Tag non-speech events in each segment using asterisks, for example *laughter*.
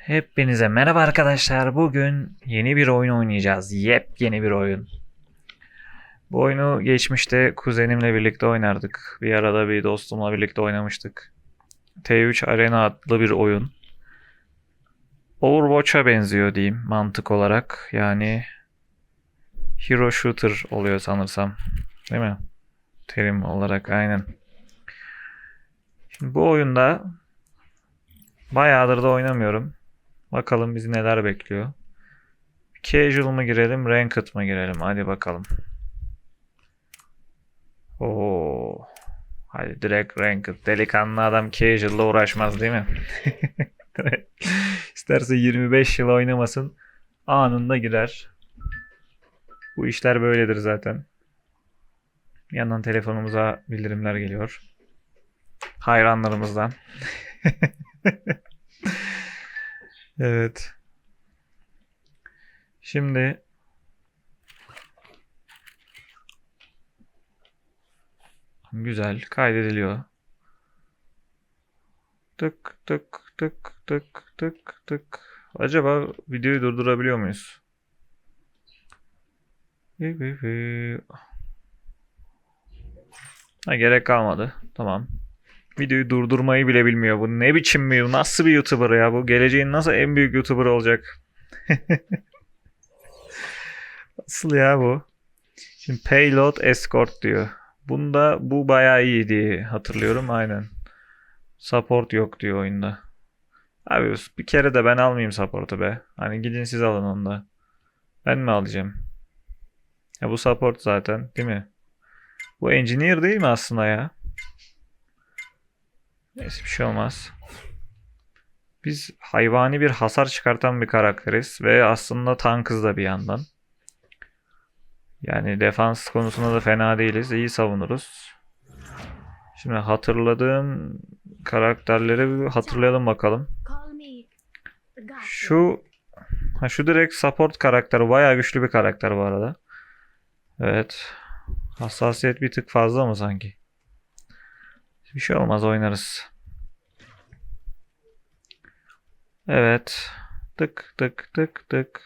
Hepinize merhaba arkadaşlar. Bugün yeni bir oyun oynayacağız. Yepyeni bir oyun. Bu oyunu geçmişte kuzenimle birlikte oynardık. Bir arada bir dostumla birlikte oynamıştık. T3 Arena adlı bir oyun. Overwatch'a benziyor diyeyim mantık olarak. Yani Hero Shooter oluyor sanırsam. Değil mi? Terim olarak aynen. Şimdi bu oyunda bayağıdır da oynamıyorum. Bakalım bizi neler bekliyor. Casual mı girelim, ranked mı girelim? Hadi bakalım. Oo. Hadi direkt ranked. Delikanlı adam casual'la uğraşmaz değil mi? *laughs* İsterse 25 yıl oynamasın. Anında girer. Bu işler böyledir zaten. Bir yandan telefonumuza bildirimler geliyor. Hayranlarımızdan. *laughs* Evet. Şimdi güzel kaydediliyor. Tık tık tık tık tık tık. Acaba videoyu durdurabiliyor muyuz? Ha, gerek kalmadı. Tamam. Videoyu durdurmayı bile bilmiyor. Bu ne biçim bir nasıl bir YouTuber ya bu? Geleceğin nasıl en büyük YouTuber olacak? *laughs* Nasıl ya bu? Şimdi payload escort diyor. Bunda bu bayağı iyi diye hatırlıyorum aynen. Support yok diyor oyunda. Abi bir kere de ben almayayım support'u be. Hani gidin siz alın onu da. Ben mi alacağım? Ya bu support zaten değil mi? Bu engineer değil mi aslında ya? Neyse bir şey olmaz. Biz hayvani bir hasar çıkartan bir karakteriz ve aslında tankız da bir yandan. Yani defans konusunda da fena değiliz. İyi savunuruz. Şimdi hatırladığım karakterleri bir hatırlayalım bakalım. Şu ha şu direkt support karakteri bayağı güçlü bir karakter bu arada. Evet. Hassasiyet bir tık fazla mı sanki? Bir şey olmaz oynarız. Evet. Tık tık tık tık.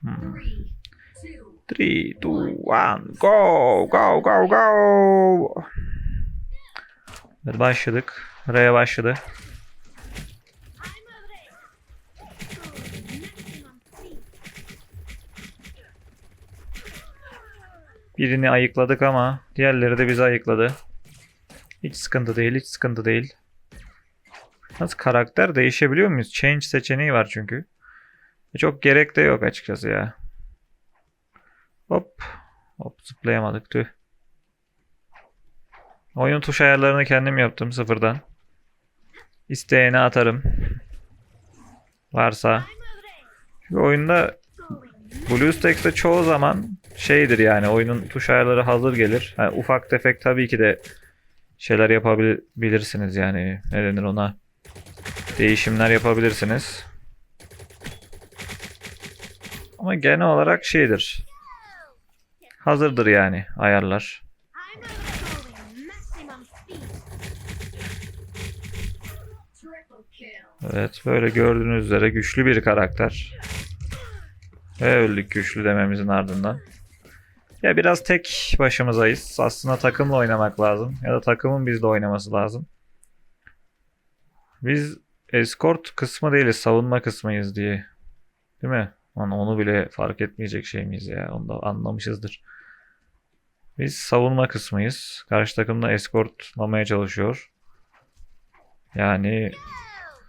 Hmm. Three, two, 3, 2, 1, go! Go, go, go! Evet, başladık. R'ye başladı. Birini ayıkladık ama diğerleri de bizi ayıkladı. Hiç sıkıntı değil, hiç sıkıntı değil. Nasıl karakter değişebiliyor muyuz? Change seçeneği var çünkü. E, Çok gerek de yok açıkçası ya. Hop. Hop zıplayamadık tüh. Oyun tuş ayarlarını kendim yaptım sıfırdan. İsteyene atarım. Varsa. Çünkü oyunda BlueStacks'te çoğu zaman şeydir yani oyunun tuş ayarları hazır gelir. Yani ufak tefek tabii ki de şeyler yapabilirsiniz yani ne denir ona değişimler yapabilirsiniz. Ama genel olarak şeydir. Hazırdır yani ayarlar. Evet böyle gördüğünüz üzere güçlü bir karakter. Ve öldük güçlü dememizin ardından. Ya biraz tek başımızayız. Aslında takımla oynamak lazım. Ya da takımın bizle oynaması lazım. Biz escort kısmı değiliz. Savunma kısmıyız diye. Değil mi? Lan onu bile fark etmeyecek şey miyiz ya? Onu da anlamışızdır. Biz savunma kısmıyız. Karşı takım da escortlamaya çalışıyor. Yani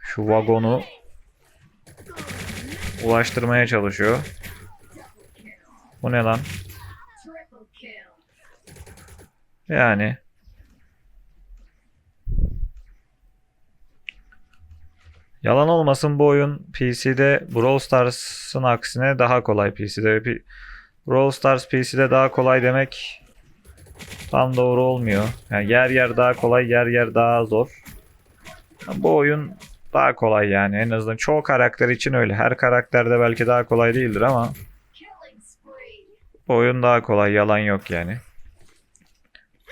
şu vagonu ulaştırmaya çalışıyor. Bu ne lan? Yani. Yalan olmasın bu oyun PC'de Brawl Stars'ın aksine daha kolay PC'de. Brawl Stars PC'de daha kolay demek tam doğru olmuyor. Yani yer yer daha kolay, yer yer daha zor. Bu oyun daha kolay yani en azından çoğu karakter için öyle. Her karakterde belki daha kolay değildir ama bu oyun daha kolay yalan yok yani.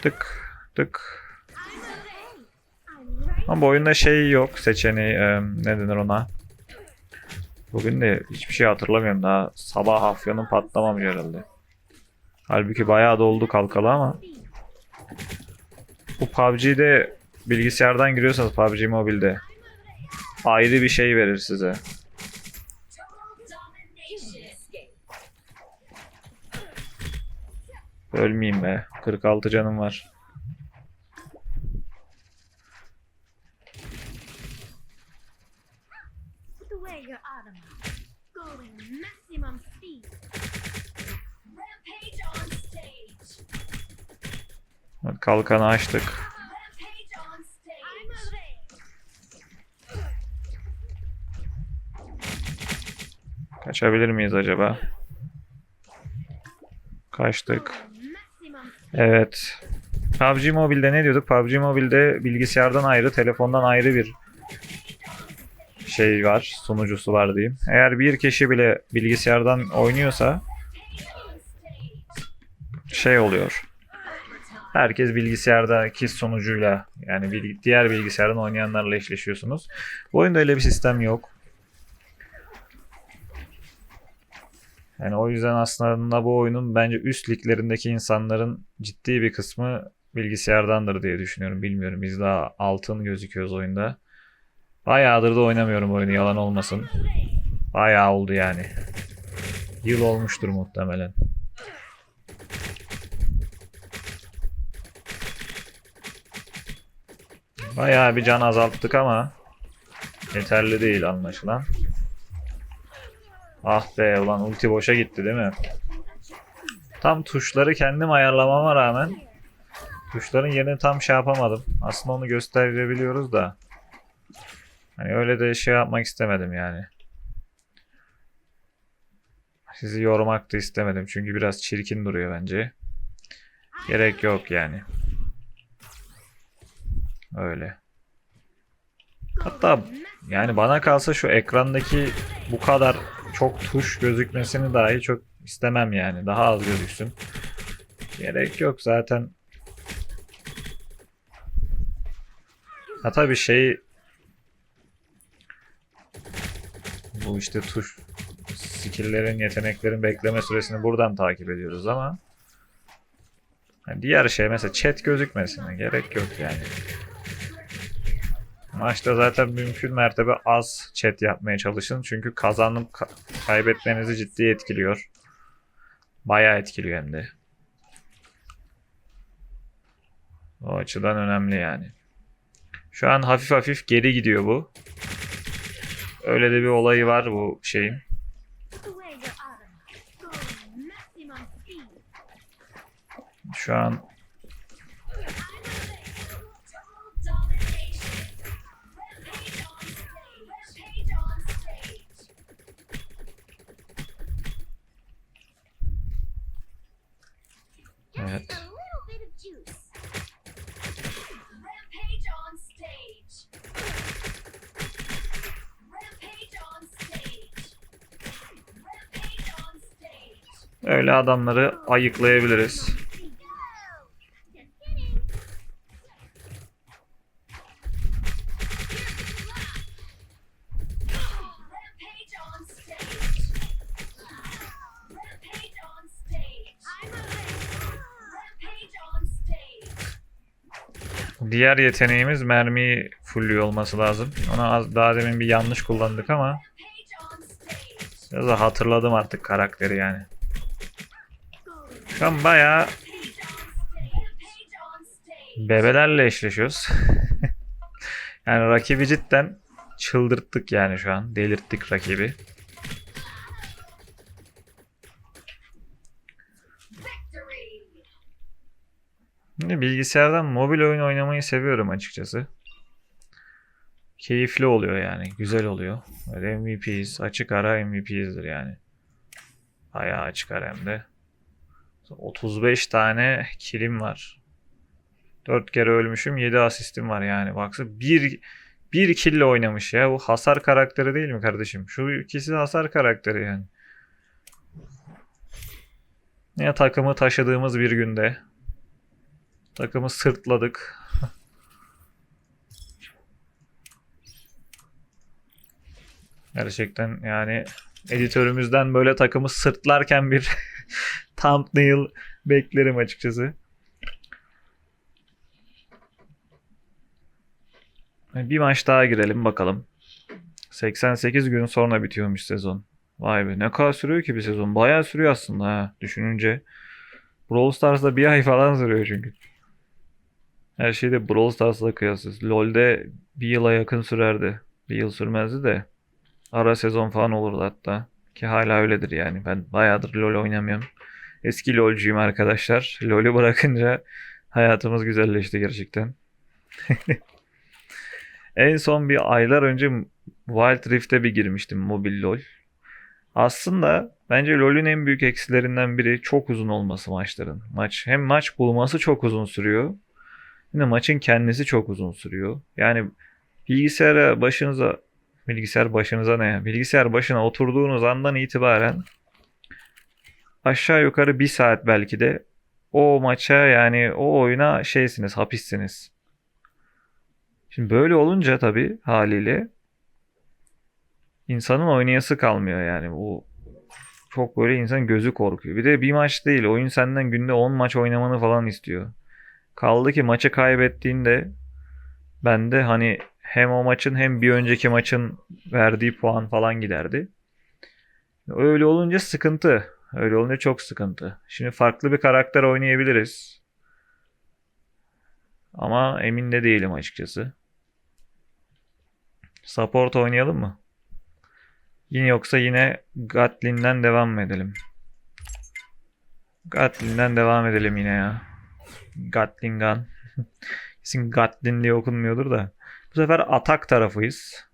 Tık tık. Ama bu oyunda şey yok seçeneği e, ne denir ona. Bugün de hiçbir şey hatırlamıyorum daha sabah afyonum patlamamış herhalde. Halbuki bayağı doldu kalkalı ama bu PUBG'de bilgisayardan giriyorsanız PUBG Mobile'de ayrı bir şey verir size. Ölmeyeyim be. 46 canım var. Kalkanı açtık. Kaçabilir miyiz acaba? Kaçtık. Evet. PUBG Mobile'de ne diyorduk? PUBG Mobile'de bilgisayardan ayrı, telefondan ayrı bir şey var, sunucusu var diyeyim. Eğer bir kişi bile bilgisayardan oynuyorsa şey oluyor. Herkes bilgisayardaki sunucuyla yani diğer bilgisayardan oynayanlarla eşleşiyorsunuz. Bu oyunda öyle bir sistem yok. Yani o yüzden aslında bu oyunun bence üst liglerindeki insanların ciddi bir kısmı bilgisayardandır diye düşünüyorum. Bilmiyorum biz daha altın gözüküyoruz oyunda. Bayağıdır da oynamıyorum oyunu yalan olmasın. Bayağı oldu yani. Yıl olmuştur muhtemelen. Bayağı bir can azalttık ama yeterli değil anlaşılan. Ah be ulan ulti boşa gitti değil mi? Tam tuşları kendim ayarlamama rağmen tuşların yerini tam şey yapamadım. Aslında onu gösterebiliyoruz da. Hani öyle de şey yapmak istemedim yani. Sizi yormak da istemedim çünkü biraz çirkin duruyor bence. Gerek yok yani. Öyle. Hatta yani bana kalsa şu ekrandaki bu kadar çok tuş gözükmesini dahi çok istemem yani. Daha az gözüksün. Gerek yok zaten. Ha tabii şey bu işte tuş skill'lerin, yeteneklerin bekleme süresini buradan takip ediyoruz ama hani diğer şey mesela chat gözükmesine gerek yok yani. Maçta zaten mümkün mertebe az chat yapmaya çalışın. Çünkü kazanıp ka- kaybetmenizi ciddi etkiliyor. Bayağı etkiliyor hem de. O açıdan önemli yani. Şu an hafif hafif geri gidiyor bu. Öyle de bir olayı var bu şeyin. Şu an Rampage on stage. Diğer yeteneğimiz mermiyi fullüyor olması lazım. Ona az, daha demin bir yanlış kullandık ama biraz da hatırladım artık karakteri yani. Şu bayağı bebelerle eşleşiyoruz. *laughs* yani rakibi cidden çıldırttık yani şu an. Delirttik rakibi. Bilgisayardan mobil oyun oynamayı seviyorum açıkçası. Keyifli oluyor yani. Güzel oluyor. Böyle MVP'yiz. Açık ara MVP'yizdir yani. Bayağı açık ara hem de. 35 tane kilim var. 4 kere ölmüşüm 7 asistim var yani. Baksa bir bir kille oynamış ya. Bu hasar karakteri değil mi kardeşim? Şu ikisi hasar karakteri yani. Ya takımı taşıdığımız bir günde. Takımı sırtladık. Gerçekten yani editörümüzden böyle takımı sırtlarken bir *laughs* thumbnail beklerim açıkçası. Bir maç daha girelim bakalım. 88 gün sonra bitiyormuş sezon. Vay be ne kadar sürüyor ki bir sezon. Bayağı sürüyor aslında ha düşününce. Brawl Stars'da bir ay falan sürüyor çünkü. Her şeyde Brawl Stars'la kıyaslıyoruz. LoL'de bir yıla yakın sürerdi. Bir yıl sürmezdi de. Ara sezon falan olurdu hatta. Ki hala öyledir yani. Ben bayağıdır LoL oynamıyorum. Eski LoL'cuyum arkadaşlar. LoL'ü bırakınca hayatımız güzelleşti gerçekten. *laughs* En son bir aylar önce Wild Rift'e bir girmiştim mobil LoL. Aslında bence LoL'ün en büyük eksilerinden biri çok uzun olması maçların. Maç hem maç bulması çok uzun sürüyor. De maçın kendisi çok uzun sürüyor. Yani bilgisayara başınıza bilgisayar başınıza ne ya? Bilgisayar başına oturduğunuz andan itibaren aşağı yukarı bir saat belki de o maça yani o oyuna şeysiniz, hapissiniz. Şimdi böyle olunca tabii haliyle insanın oynayası kalmıyor yani. Bu çok böyle insan gözü korkuyor. Bir de bir maç değil. Oyun senden günde 10 maç oynamanı falan istiyor. Kaldı ki maçı kaybettiğinde ben de hani hem o maçın hem bir önceki maçın verdiği puan falan giderdi. Öyle olunca sıkıntı. Öyle olunca çok sıkıntı. Şimdi farklı bir karakter oynayabiliriz. Ama emin de değilim açıkçası. Support oynayalım mı? Yine yoksa yine Gatlin'den devam mı edelim? Gatlin'den devam edelim yine ya. Gatlin Gun. *laughs* Kesin Gatlin diye okunmuyordur da. Bu sefer atak tarafıyız.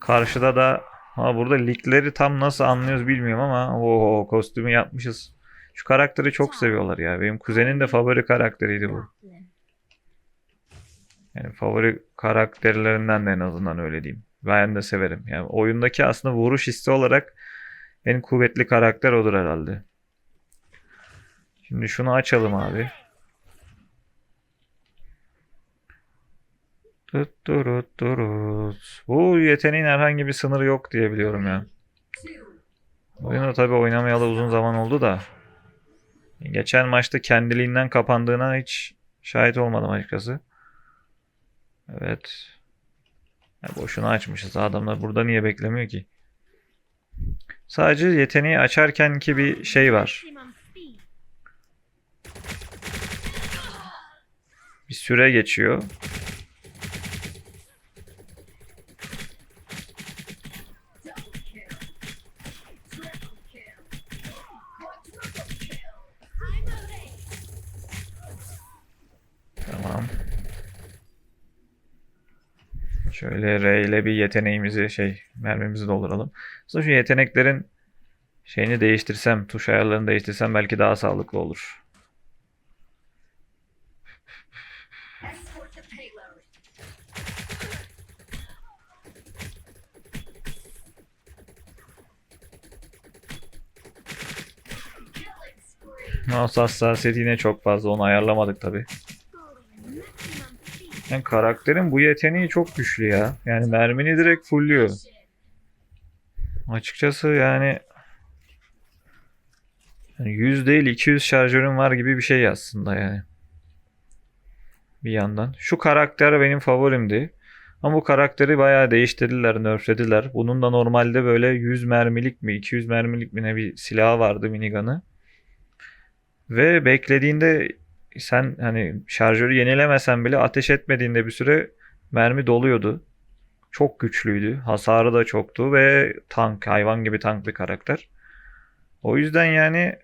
Karşıda da ha burada ligleri tam nasıl anlıyoruz bilmiyorum ama o kostümü yapmışız. Şu karakteri çok seviyorlar ya. Benim kuzenin de favori karakteriydi bu. Yani favori karakterlerinden de en azından öyle diyeyim. Ben de severim. Yani oyundaki aslında vuruş hissi olarak en kuvvetli karakter odur herhalde. Şimdi şunu açalım abi. Tutturutturut. Bu yeteneğin herhangi bir sınırı yok diye biliyorum ya. Oyunu tabi oynamayalı uzun zaman oldu da. Geçen maçta kendiliğinden kapandığına hiç şahit olmadım açıkçası. Evet. Ya boşuna açmışız. Adamlar burada niye beklemiyor ki? Sadece yeteneği açarken ki bir şey var. Bir süre geçiyor. Şöyle R ile bir yeteneğimizi şey mermimizi dolduralım. Aslında şu yeteneklerin şeyini değiştirsem, tuş ayarlarını değiştirsem belki daha sağlıklı olur. Mouse hassasiyeti yine çok fazla. Onu ayarlamadık tabi. Yani karakterin bu yeteneği çok güçlü ya. Yani mermini direkt fullüyor. Açıkçası yani 100 değil 200 şarjörüm var gibi bir şey aslında yani. Bir yandan. Şu karakter benim favorimdi. Ama bu karakteri bayağı değiştirdiler, nerflediler. Bunun da normalde böyle 100 mermilik mi, 200 mermilik mi ne bir silahı vardı minigun'ı. Ve beklediğinde sen hani şarjörü yenilemesen bile ateş etmediğinde bir süre mermi doluyordu. Çok güçlüydü. Hasarı da çoktu ve tank, hayvan gibi tank bir karakter. O yüzden yani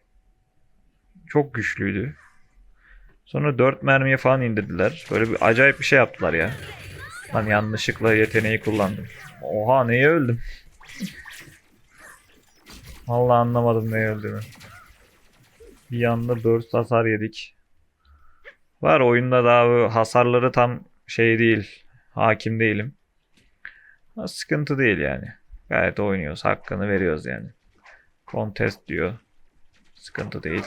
çok güçlüydü. Sonra 4 mermiye falan indirdiler. Böyle bir acayip bir şey yaptılar ya. Lan yanlışlıkla yeteneği kullandım. Oha neye öldüm? Vallahi anlamadım neye öldüğümü. Bir anda burst hasar yedik. Var oyunda daha hasarları tam şey değil. Hakim değilim. Ama sıkıntı değil yani. Gayet oynuyoruz. Hakkını veriyoruz yani. Contest diyor. Sıkıntı değil.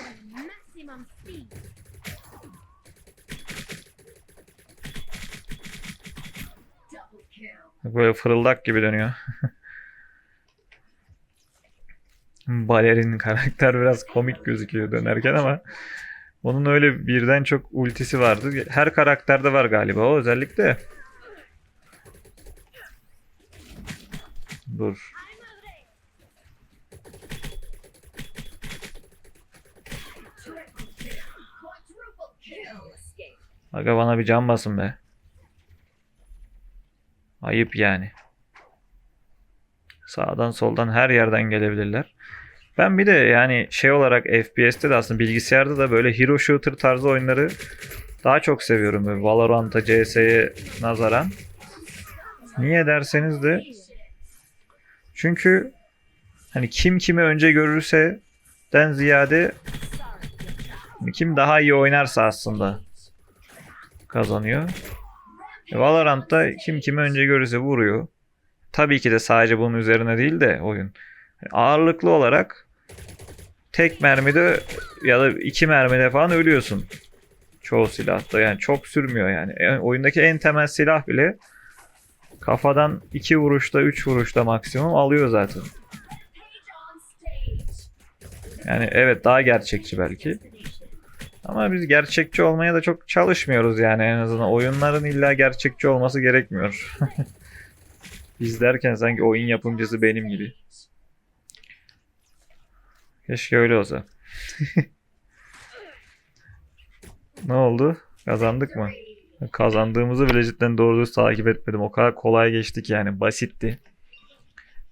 Böyle fırıldak gibi dönüyor. *laughs* Balerin karakter biraz komik gözüküyor dönerken ama onun öyle birden çok ultisi vardı. Her karakterde var galiba o özellikle. Dur. Aga bana bir can basın be. Ayıp yani. Sağdan soldan her yerden gelebilirler. Ben bir de yani şey olarak FPS'te de aslında bilgisayarda da böyle hero shooter tarzı oyunları daha çok seviyorum. Böyle Valorant'a, CS'ye nazaran. Niye derseniz de çünkü hani kim kimi önce görürse den ziyade kim daha iyi oynarsa aslında kazanıyor. E, Valorant'ta kim kimi önce görürse vuruyor. Tabii ki de sadece bunun üzerine değil de oyun. Ağırlıklı olarak tek mermide ya da iki mermide falan ölüyorsun. Çoğu silahta yani çok sürmüyor yani. Yani oyundaki en temel silah bile kafadan iki vuruşta üç vuruşta maksimum alıyor zaten. Yani evet daha gerçekçi belki. Ama biz gerçekçi olmaya da çok çalışmıyoruz yani en azından. Oyunların illa gerçekçi olması gerekmiyor. *laughs* Biz derken sanki oyun yapımcısı benim gibi. Keşke öyle olsa. ne oldu? Kazandık mı? Kazandığımızı bile cidden doğru düz takip etmedim. O kadar kolay geçtik yani. Basitti.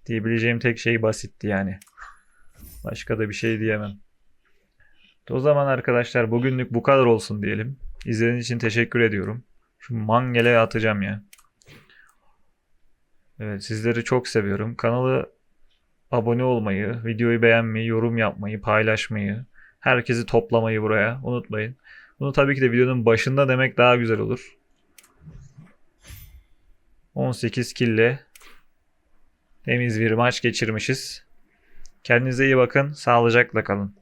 Diyebileceğim tek şey basitti yani. Başka da bir şey diyemem. O zaman arkadaşlar bugünlük bu kadar olsun diyelim. İzlediğiniz için teşekkür ediyorum. Şu mangele atacağım ya. Evet sizleri çok seviyorum. Kanalı abone olmayı, videoyu beğenmeyi, yorum yapmayı, paylaşmayı, herkesi toplamayı buraya unutmayın. Bunu tabii ki de videonun başında demek daha güzel olur. 18 kille temiz bir maç geçirmişiz. Kendinize iyi bakın, sağlıcakla kalın.